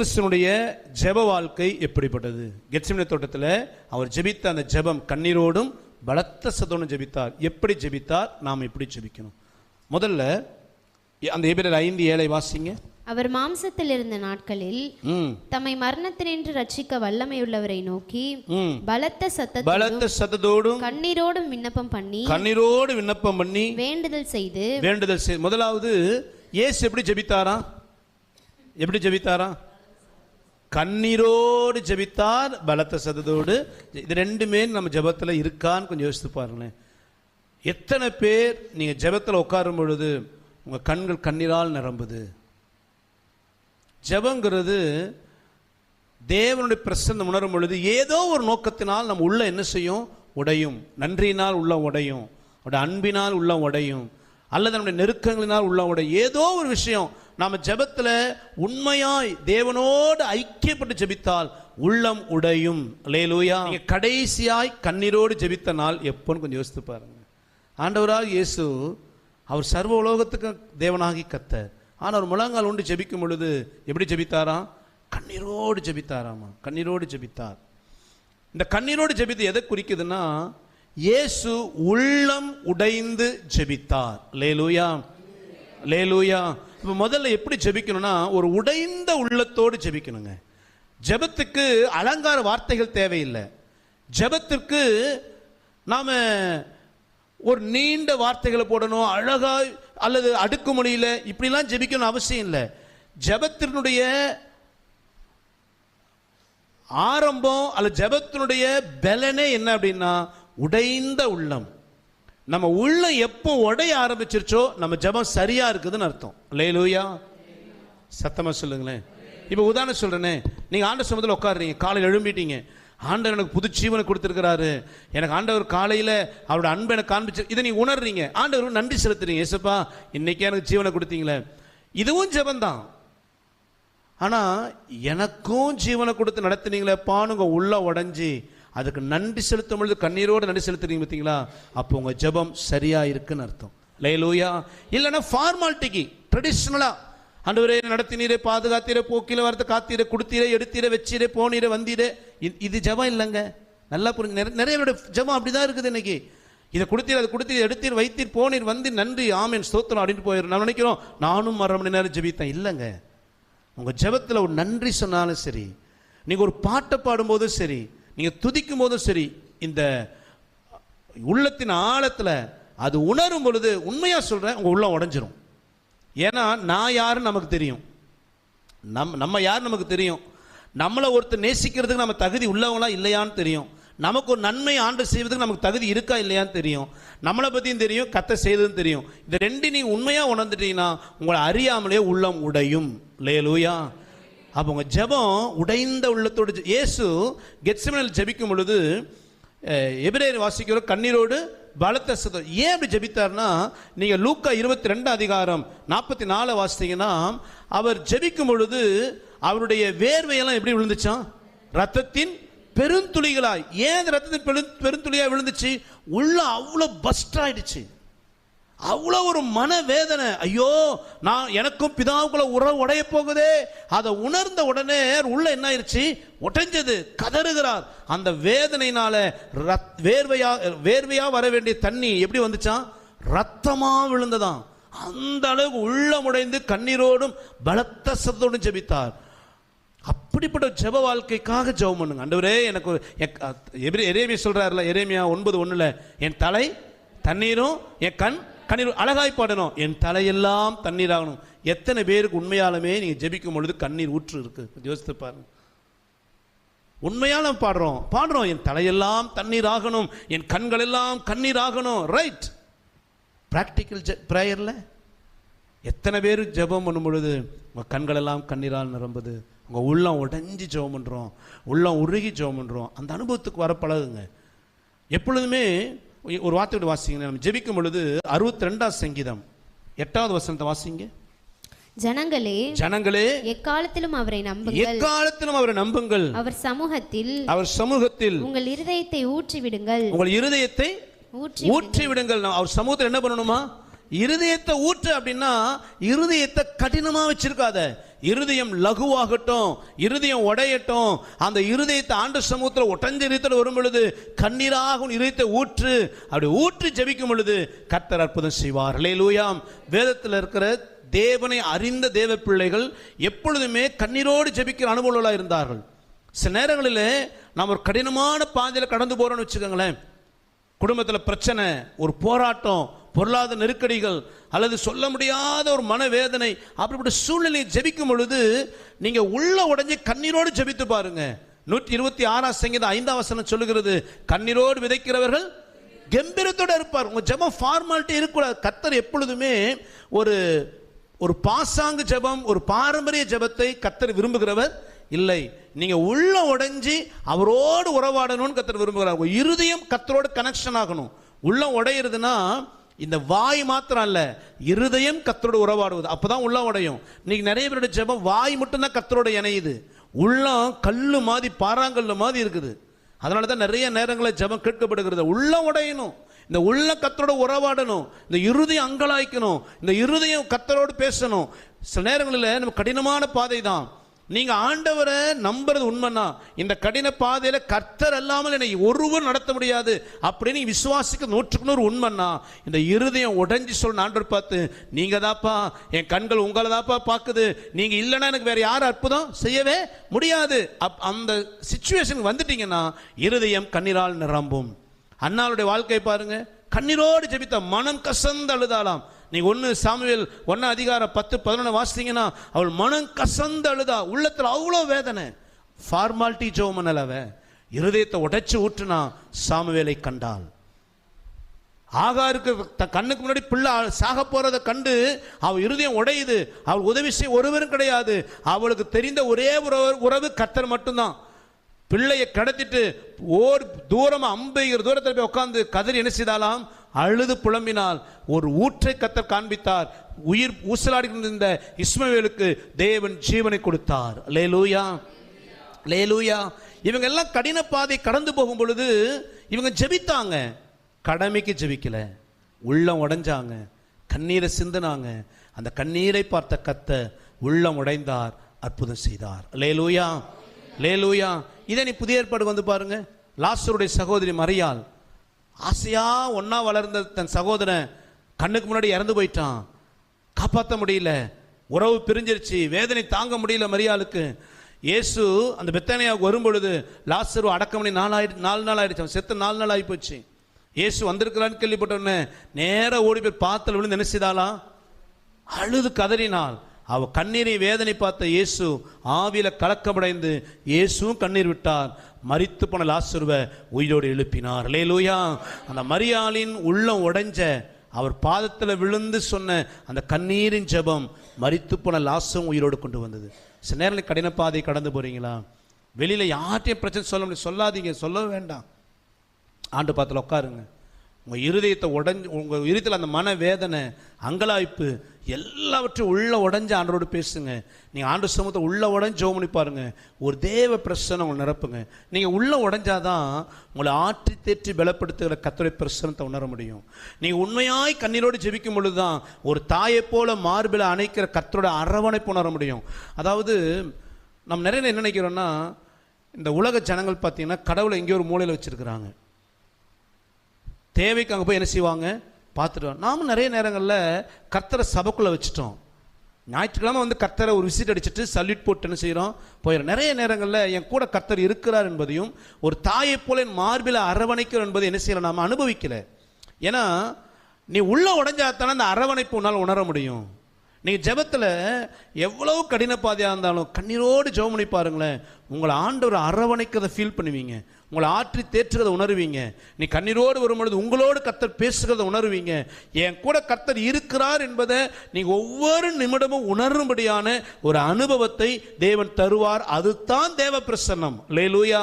கிறிஸ்துனுடைய ஜெப வாழ்க்கை எப்படிப்பட்டது? கெட்சிமனி தோட்டத்தில் அவர் ஜெபித்த அந்த ஜெபம் கண்ணீரோடும் பலத்த சதோடும் ஜெபித்தார். எப்படி ஜெபித்தார்? நாம் எப்படி ஜெபிக்கணும்? முதல்ல அந்த எபிரர் ஐந்து ஏழை வாசிங்க. அவர் மாம்சத்தில் இருந்த நாட்களில் தம்மை மரணத்தினின்று ரட்சிக்க வல்லமையுள்ளவரை நோக்கி பலத்த சத்தத்தோடும் பலத்த சத்தத்தோடும் கண்ணீரோடும் விண்ணப்பம் பண்ணி கண்ணீரோடு விண்ணப்பம் பண்ணி வேண்டுதல் செய்து வேண்டுதல் செய் முதலாவது இயேசு எப்படி ஜெபித்தாரா எப்படி ஜெபித்தாரா கண்ணீரோடு ஜெபித்தார் பலத்த சததோடு இது ரெண்டுமே நம்ம ஜெபத்தில் இருக்கான்னு கொஞ்சம் யோசித்து பாருங்களேன். எத்தனை பேர் நீங்கள் ஜெபத்தில் உட்காரும் பொழுது உங்கள் கண்கள் கண்ணீரால் நிரம்புது? ஜபங்கிறது தேவனுடைய பிரசன்னம் உணரும் பொழுது ஏதோ ஒரு நோக்கத்தினால் நம்ம உள்ள என்ன செய்யும்? உடையும். நன்றியினால் உள்ள உடையும். அவருடைய அன்பினால் உள்ள உடையும். அல்லது நம்முடைய நெருக்கங்களினால் உள்ள உடையும். ஏதோ ஒரு விஷயம் நாம் ஜெபத்தில் உண்மையாய் தேவனோடு ஐக்கியப்பட்டு ஜபித்தால் உள்ளம் உடையும். லேலூயா நீங்க கடைசியாய் கண்ணீரோடு ஜெபித்த நாள் எப்போன்னு கொஞ்சம் யோசித்து பாருங்க. ஆண்டவராக இயேசு அவர் சர்வ உலோகத்துக்கு தேவனாகி கத்தர். ஆனால் அவர் முழங்கால் உண்டு ஜெபிக்கும் பொழுது எப்படி ஜெபித்தாராம்? கண்ணீரோடு ஜெபித்தாராமா? கண்ணீரோடு ஜெபித்தார். இந்த கண்ணீரோடு ஜெபித்து எதை குறிக்குதுன்னா இயேசு உள்ளம் உடைந்து ஜெபித்தார். லேலூயா லேலூயா இப்போ முதல்ல எப்படி ஜெபிக்கணும்னா ஒரு உடைந்த உள்ளத்தோடு ஜெபிக்கணுங்க. ஜெபத்துக்கு அலங்கார வார்த்தைகள் தேவையில்லை. ஜெபத்திற்கு நாம் ஒரு நீண்ட வார்த்தைகளை போடணும் அழகாக அல்லது அடுக்குமொழியில இப்படிலாம் ஜெபிக்கணும் அவசியம் இல்லை. ஜெபத்தினுடைய ஆரம்பம் அல்ல ஜெபத்தினுடைய பலனே என்ன அப்படின்னா உடைந்த உள்ளம். நம்ம உள்ள எப்போ உடைய ஆரம்பிச்சிருச்சோ நம்ம ஜெபம் சரியா இருக்குதுன்னு அர்த்தம். லேலூயா சத்தமா சொல்லுங்களேன். இப்போ உதாரணம் சொல்றேனே. நீங்க ஆண்ட சமத்தில் உட்காடுறீங்க காலையில் எழும்பிட்டீங்க. ஆண்டவர் எனக்கு புது ஜீவனை கொடுத்துருக்கிறாரு. எனக்கு ஆண்டவர் காலையில் அவரோட அன்பை எனக்கு காண்பிச்சு இதை நீங்கள் உணர்றீங்க. ஆண்டவர் நன்றி செலுத்துறீங்க. ஏசப்பா இன்னைக்கே எனக்கு ஜீவனை கொடுத்தீங்களே. இதுவும் ஜெபந்தான் ஆனால் எனக்கும் ஜீவனை கொடுத்து நடத்துனீங்களே பானுங்க உள்ள உடஞ்சி அதுக்கு நன்றி செலுத்தும் பொழுது கண்ணீரோடு நன்றி செலுத்துறீங்க பார்த்தீங்களா? அப்போ உங்கள் ஜெபம் சரியாக இருக்குன்னு அர்த்தம். லேலூயா இல்லைன்னா ஃபார்மாலிட்டிக்கு ட்ரெடிஷ்னலாக அன்றுவரே நடத்தினீரே பாதுகாத்தீரே போக்கில வரத்து காத்தீரே கொடுத்தீரே எடுத்தீரே வச்சீரே போனீரே வந்தீரே. இது- ஜபம் ஜெபம் இல்லைங்க. நல்லா புரிஞ்சு நிறைய நிறைய ஜபம் ஜெபம் அப்படிதான் இருக்குது இன்னைக்கு. இதை கொடுத்தீர் அதை கொடுத்தீர் எடுத்தீர் வைத்தீர் போனீர் வந்து நன்றி ஆமீன் ஸ்தோத்திரம் அப்படின்னு போயிடும் நான் நினைக்கிறோம் நானும் அரை மணி நேரம் ஜபித்தேன். இல்லைங்க. உங்கள் ஜெபத்தில் ஒரு நன்றி சொன்னாலும் சரி நீங்கள் ஒரு பாட்டை பாடும்போதும் சரி நீங்கள் துதிக்கும் போதும் சரி இந்த உள்ளத்தின் ஆழத்தில் அது உணரும் பொழுது உண்மையாக சொல்கிறேன் உங்கள் உள்ளம் உடஞ்சிரும். ஏன்னா நான் யாருன்னு நமக்கு தெரியும். நம் நம்ம யார் நமக்கு தெரியும். நம்மளை ஒருத்தர் நேசிக்கிறதுக்கு நம்ம தகுதி உள்ளவங்களா இல்லையான்னு தெரியும். நமக்கு ஒரு நன்மை ஆண்டு செய்வதுக்கு நமக்கு தகுதி இருக்கா இல்லையான்னு தெரியும். நம்மளை பற்றியும் தெரியும் கத்த செய்ததும் தெரியும். இந்த ரெண்டு நீங்கள் உண்மையாக உணர்ந்துட்டீங்கன்னா உங்களை அறியாமலே உள்ளம் உடையும். லேலூயா. லூயா உங்கள் ஜெபம் உடைந்த உள்ளத்தோடு இயேசு கெட்சமனில் ஜபிக்கும் பொழுது எபிரேயர் வாசிக்கிற கண்ணீரோடு பலத்த சுதம் ஏன் அப்படி ஜெபித்தார்னா நீங்கள் லூக்கா இருபத்தி ரெண்டு அதிகாரம் நாற்பத்தி நாலு வாசித்தீங்கன்னா அவர் ஜபிக்கும் பொழுது அவருடைய வேர்வையெல்லாம் எப்படி விழுந்துச்சான் ரத்தத்தின் பெருந்துளிகளாய். ஏன் ரத்தத்தின் பெரு பெருந்துளியாக விழுந்துச்சு? உள்ள அவ்வளோ பஸ்ட் ஆயிடுச்சு. அவ்வளோ ஒரு மனவேதனை. ஐயோ நான் எனக்கும் பிதாவுக்குள்ள உறவு உடைய போகுதே. அதை உணர்ந்த உடனே உள்ள என்ன ஆயிடுச்சு உடைஞ்சது கதறுகிறார். அந்த வேதனையினால ரத் வேர்வையா வேர்வையா வர வேண்டிய தண்ணி எப்படி வந்துச்சான் ரத்தமா விழுந்ததாம். அந்த அளவுக்கு உள்ளம் உடைந்து கண்ணீரோடும் பலத்த சத்தோடும் ஜெபித்தார். அப்படிப்பட்ட ஜெப வாழ்க்கைக்காக ஜெபம் பண்ணுங்க. அண்டவரே எனக்கு எக்- அ- எரேமியா சொல்றாருல எரேமியா ஒன்பது ஒண்ணுல என் தலை தண்ணீரும் என் கண் கண்ணீர் அழகாய் பாடணும். என் தலையெல்லாம் தண்ணீர் ஆகணும். எத்தனை பேருக்கு உண்மையாலுமே நீங்க ஜெபிக்கும் பொழுது கண்ணீர் ஊற்று இருக்கு. யோசித்து பாருங்க. உண்மையால பாடுறோம். பாடுறோம். என் தலையெல்லாம் தண்ணீர் ஆகணும். என் கண்கள் எல்லாம் கண்ணீர் ஆகணும். ரைட் ப்ராக்டிக்கல் ப்ரேயரில் எத்தனை பேர் ஜெபம் பண்ணும் பொழுது உங்கள் கண்களெல்லாம் கண்ணீரால் நிரம்புது. உங்கள் உள்ளம் உடைஞ்சி ஜெபம் பண்ணுறோம் உள்ளம் உருகி ஜெபம் பண்ணுறோம் அந்த அனுபவத்துக்கு வர பழகுங்க. எப்பொழுதுமே ஒரு வார்த்தையோட வாசிங்க. நம்ம ஜெபிக்கும் பொழுது அறுபத்தி ரெண்டாம் சங்கீதம். எட்டாவது வசனத்தை வாசிங்க. ஜனங்களே ஜனங்களே எக்காலத்திலும் அவரை நம்புங்கள். எக்காலத்திலும் அவரை நம்புங்கள். அவர் சமூகத்தில் அவர் சமூகத்தில் உங்கள் இருதயத்தை ஊற்றி விடுங்கள் உங்கள் இருதயத்தை ஊற்றி ஊற்றி விடுங்கள் அவர் சமூகத்தில் என்ன பண்ணணுமா? இருதயத்தை ஊற்று அப்படின்னா இருதயத்தை கடினமா வச்சிருக்காத. இருதயம் லகுவாகட்டும் இருதயம் உடையட்டும். அந்த இருதயத்தை ஆண்டு சமூகத்தில் ஒட்டஞ்ச இருத்தல் வரும் பொழுது கண்ணீராக இருதயத்தை ஊற்று அப்படி ஊற்றி ஜெபிக்கும் பொழுது கர்த்தர் அற்புதம் செய்வார். லேலூயாம் வேதத்தில் இருக்கிற தேவனை அறிந்த தேவ பிள்ளைகள் எப்பொழுதுமே கண்ணீரோடு ஜெபிக்கிற அனுபவங்களாக இருந்தார்கள். சில நேரங்களில் நாம் ஒரு கடினமான பாதையில் கடந்து போகிறோம்னு வச்சுக்கோங்களேன். குடும்பத்தில் பிரச்சனை ஒரு போராட்டம் பொருளாதார நெருக்கடிகள் அல்லது சொல்ல முடியாத ஒரு மனவேதனை அப்படிப்பட்ட சூழ்நிலையை ஜெபிக்கும் பொழுது நீங்கள் உள்ள உடஞ்சி கண்ணீரோடு ஜெபித்து பாருங்க. நூற்றி இருபத்தி ஆறாம் சங்கீதம் ஐந்தாம் வசனம் சொல்லுகிறது கண்ணீரோடு விதைக்கிறவர்கள் கம்பீரத்தோட இருப்பார். உங்கள் ஜெபம் ஃபார்மாலிட்டி இருக்கக்கூடாது. கத்தர் எப்பொழுதுமே ஒரு ஒரு பாசாங்கு ஜெபம் ஒரு பாரம்பரிய ஜெபத்தை கத்தர் விரும்புகிறவர் இல்லை. நீங்கள் உள்ள உடைஞ்சி அவரோடு உறவாடணும்னு கத்தர் விரும்புகிறார். உங்க இருதயம் கத்தரோடு கனெக்ஷன் ஆகணும். உள்ள உடையிறதுனா இந்த வாய் மாத்திரம் அல்ல இருதயம் கத்தரோடு உறவாடுவது. அப்பதான் உள்ளம் உடையும். இன்னைக்கு நிறைய பேருடைய ஜெபம் வாய் மட்டும்தான் கத்தரோட இணையுது. உள்ளம் கல்லு மாதிரி பாறாங்கல்லு மாதிரி இருக்குது. அதனால தான் நிறைய நேரங்களில் ஜெபம் கேட்கப்படுகிறது. உள்ளம் உடையணும். இந்த உள்ள கத்தரோட உறவாடணும். இந்த இருதயம் அங்கலாய்க்கணும். இந்த இருதயம் கத்தரோடு பேசணும். சில நேரங்களில் நம்ம கடினமான பாதை தான் நீங்க ஆண்டவரை நம்புறது உண்மைன்னா இந்த கடின பாதையில கர்த்தர் அல்லாமல் என்னை ஒருவர் நடத்த முடியாது அப்படின்னு நீ விசுவாசிக்க நூற்றுக்கு நூறு உண்மைன்னா இந்த இருதயம் உடஞ்சி சொல்ல ஆண்டவர் பார்த்து நீங்க தாப்பா என் கண்கள் உங்களை தாப்பா பார்க்குது. நீங்க இல்லைன்னா எனக்கு வேற யார் அற்புதம் செய்யவே முடியாது. அப் அந்த சுச்சுவேஷனுக்கு வந்துட்டீங்கன்னா இருதயம் கண்ணீரால் நிரம்பும். அண்ணாளுடைய வாழ்க்கை பாருங்க கண்ணீரோடு ஜெபித்த மனம் கசந்து அழுதாலாம் நீ ஒன்று சாமுவேல் ஒன்று அதிகாரம் பத்து பதினொன்று வாசித்தீங்கன்னா அவள் மனம் கசந்து அழுதா உள்ளத்தில் அவ்வளோ வேதனை. ஃபார்மாலிட்டி ஜோமன் அளவ இருதயத்தை உடைச்சு ஊற்றுனா சாமுவேலை கண்டாள். ஆகாருக்கு த கண்ணுக்கு முன்னாடி பிள்ளை சாக போறதை கண்டு அவள் இருதயம் உடையுது. அவள் உதவி செய்ய ஒருவரும் கிடையாது. அவளுக்கு தெரிந்த ஒரே உறவு உறவு கத்தர் மட்டும்தான். பிள்ளையை கடத்திட்டு ஓர் தூரமாக அம்பைகிற தூரத்தில் போய் உட்காந்து கதறி என்ன செய்தாலாம் அழுது புலம்பினால் ஒரு ஊற்றை கத்தர் காண்பித்தார். உயிர் ஊசலாடி கொண்டிருந்த இஸ்மவேலுக்கு தேவன் ஜீவனை கொடுத்தார். லேலூயா லேலூயா இவங்க எல்லாம் கடின பாதை கடந்து போகும் பொழுது இவங்க ஜெபித்தாங்க. கடமைக்கு ஜெபிக்கல. உள்ளம் உடைஞ்சாங்க. கண்ணீரை சிந்தினாங்க. அந்த கண்ணீரை பார்த்த கத்த உள்ளம் உடைந்தார் அற்புதம் செய்தார். லேலூயா லேலூயா இதை நீ புதிய ஏற்பாடு வந்து பாருங்க. லாஸ்டருடைய சகோதரி மறையால் ஆசையா ஒன்றா வளர்ந்த தன் சகோதரன் கண்ணுக்கு முன்னாடி இறந்து போயிட்டான். காப்பாற்ற முடியல. உறவு பிரிஞ்சிருச்சு. வேதனை தாங்க முடியல மரியாளுக்கு. இயேசு அந்த பெத்தானியாவுக்கு வரும்பொழுது லாசரு அடக்கம் பண்ணி நாலு நாலு நாள் ஆயிடுச்சு. அவன் செத்து நாலு நாள் ஆகி போச்சு இயேசு வந்திருக்கிறான்னு கேள்விப்பட்ட உடனே ஓடி போய் பாத்தில் விழுந்து நினைச்சிதாளா அழுது கதறினாள். அவ கண்ணீரை வேதனை பார்த்த இயேசு ஆவியில் கலக்கமடைந்து இயேசுவும் கண்ணீர் விட்டார். மறித்து போன லாசுருவை உயிரோடு எழுப்பினார். லேலூயா அந்த மரியாளின் உள்ளம் உடைஞ்ச அவர் பாதத்தில் விழுந்து சொன்ன அந்த கண்ணீரின் ஜெபம் மறித்து போன லாசும் உயிரோடு கொண்டு வந்தது. சில நேரங்களில் கடின பாதை கடந்து போகிறீங்களா வெளியில் யார்ட்டையும் பிரச்சனை சொல்ல முடியும் சொல்லாதீங்க சொல்ல வேண்டாம். ஆண்டு பாத்தில் உட்காருங்க. உங்கள் இருதயத்தை உடஞ்சி உங்கள் இருதயத்தில் அந்த மன வேதனை அங்கலாய்ப்பு எல்லாவற்றையும் உள்ள உடஞ்சி ஆண்டரோடு பேசுங்க. நீங்கள் ஆண்டு சமூகத்தை உள்ள உடஞ்சி ஜோம் பண்ணி பாருங்க. ஒரு தேவ பிரசனை உங்களை நிரப்புங்க. நீங்கள் உள்ள உடஞ்சாதான் உங்களை ஆற்றி தேற்றி பலப்படுத்துகிற கத்துரை பிரசனத்தை உணர முடியும். நீங்கள் உண்மையாய் கண்ணீரோடு ஜெபிக்கும் பொழுது தான் ஒரு தாயைப் போல மார்பில் அணைக்கிற கத்தரோட அரவணைப்பு உணர முடியும். அதாவது நம்ம நிறைய என்ன நினைக்கிறோன்னா இந்த உலக ஜனங்கள் பார்த்தீங்கன்னா கடவுளை எங்கேயோ ஒரு மூலையில் வச்சுருக்குறாங்க. தேவைக்கு அங்கே போய் என்ன செய்வாங்க? பார்த்துட்டு நாமும் நிறைய நேரங்களில் கர்த்தரை சபைக்குள்ளே வச்சுட்டோம். ஞாயிற்றுக்கிழமை வந்து கர்த்தரை ஒரு விசிட் அடிச்சுட்டு சல்யூட் போட்டு என்ன செய்கிறோம் போயிடும் நிறைய நேரங்களில் என் கூட கர்த்தர் இருக்கிறார் என்பதையும் ஒரு தாயைப் போல என் மார்பில் அரவணைக்கிறோம் என்பதை என்ன செய்யலாம் நாம் அனுபவிக்கல. ஏன்னா நீ உள்ளே உடஞ்சாத்தானே அந்த அரவணைப்பு உன்னால் உணர முடியும். நீங்கள் ஜெபத்தில் எவ்வளோ கடின பாதையாக இருந்தாலும் கண்ணீரோடு ஜெபம் பண்ணி பாருங்களேன். உங்களை ஆண்டவர் அரவணைக்கிறத ஃபீல் பண்ணுவீங்க. உங்களை ஆற்றி தேற்றுறதை உணர்வீங்க. நீ கண்ணீரோடு வரும்பொழுது உங்களோடு கத்தர் பேசுகிறத உணர்வீங்க. என் கூட கத்தர் இருக்கிறார் என்பதை நீங்கள் ஒவ்வொரு நிமிடமும் உணரும்படியான ஒரு அனுபவத்தை தேவன் தருவார். அதுதான் தேவ பிரசன்னம். லேலூயா